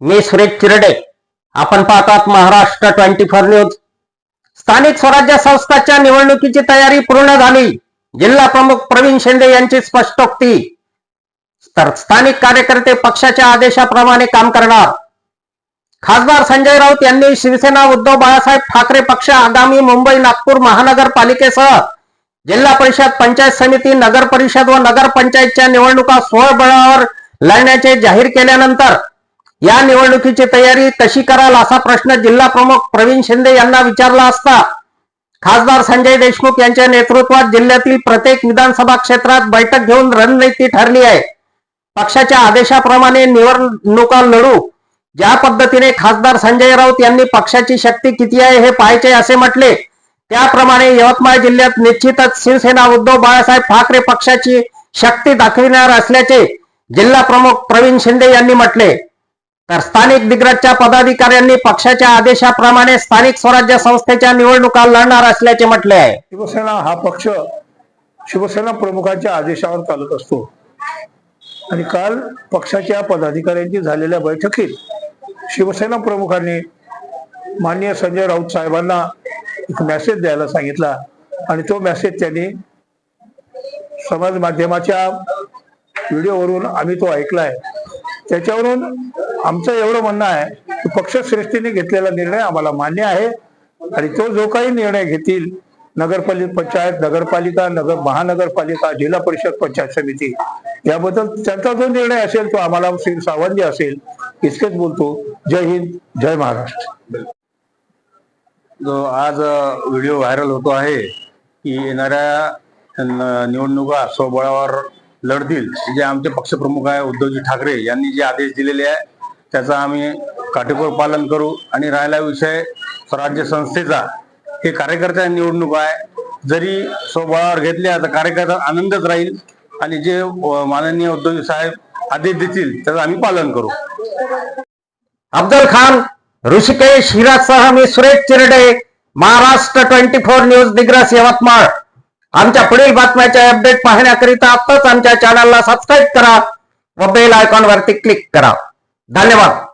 मी सुरेश चिरडे. आपण पाहतात Maharashtra twenty four news. स्थानिक स्वराज्य संस्थाच्या निवडणुकीची तयारी पूर्ण झाली. जिल्हा प्रमुख प्रवीण शिंदे यांची स्पष्टोक्ती. तर स्थानिक कार्यकर्ते पक्षाच्या आदेशाप्रमाणे काम करणार. खासदार संजय राऊत यांनी शिवसेना उद्धव बाळासाहेब ठाकरे पक्ष आगामी मुंबई नागपूर महानगरपालिकेसह जिल्हा परिषद पंचायत समिती नगर परिषद व नगर पंचायतच्या निवडणुका स्वबळावर लढण्याचे जाहीर केल्यानंतर या निवडणुकीची तयारी कशी कराल असा प्रश्न जिल्हा प्रमुख प्रवीण शिंदे यांना विचारला असता खासदार संजय देशमुख यांच्या नेतृत्वात जिल्ह्यातील प्रत्येक विधानसभा क्षेत्रात बैठक घेऊन रणनीती ठरली आहे. पक्षाच्या आदेशाप्रमाणे निवडणुका लढू. ज्या पद्धतीने खासदार संजय राऊत यांनी पक्षाची शक्ती किती आहे हे पाहायचे असे म्हटले. त्याप्रमाणे यवतमाळ जिल्ह्यात निश्चितच शिवसेना उद्धव बाळासाहेब ठाकरे पक्षाची शक्ती दाखविणार असल्याचे जिल्हा प्रमुख प्रवीण शिंदे यांनी म्हटले. तर स्थानिक दिग्रजच्या पदाधिकाऱ्यांनी पक्षाच्या आदेशाप्रमाणे स्थानिक स्वराज्य संस्थेच्या निवडणुका लढणार असल्याचे म्हटले आहे. शिवसेना हा पक्ष शिवसेना प्रमुखांच्या आदेशावर चालत असतो. आणि काल पक्षाच्या पदाधिकाऱ्यांची झालेल्या बैठकीत शिवसेना प्रमुखांनी माननीय संजय राऊत साहेबांना एक मेसेज द्यायला सांगितला. आणि तो मेसेज त्यांनी समाज माध्यमाच्या व्हिडिओवरून आम्ही तो ऐकलाय. त्याच्यावरून आमचं एवढं म्हणणं आहे की पक्षश्रेष्ठीने घेतलेला निर्णय आम्हाला मान्य आहे. आणि तो जो काही निर्णय घेतील नगरपालिका पंचायत नगरपालिका नगर महानगरपालिका जिल्हा परिषद पंचायत समिती याबद्दल त्यांचा जो निर्णय असेल तो आम्हाला श्री सावंजी असेल इतकेच बोलतो. जय हिंद जय महाराष्ट्र. जो आज व्हिडिओ व्हायरल होतो आहे की येणाऱ्या निवडणुका स्वबळावर लढतील. जे आमचे पक्षप्रमुख आहे उद्धवजी ठाकरे यांनी जे आदेश दिलेले आहे त्याचा आम्ही काटेकोर पालन करू आणि राहिला विषय स्वराज्य संस्थेचा. हे कार्यकर्त्या निवडणूक आहे. जरी स्वबळावर घेतल्या तर कार्यकर्ता आनंदच राहील आणि जे माननीय उद्धव साहेब आदेश देतील त्याचं आम्ही पालन करू. अफजल खान ऋषिकेश हिरासह मी Suresh Chirde Maharashtra twenty four news Digras Yavatmal. आमच्या पुढील बातम्याचे अपडेट पाहण्याकरिता आत्ताच आमच्या चॅनलला सबस्क्राईब करा व बेल आयकॉन वरती क्लिक करा. धन्यवाद.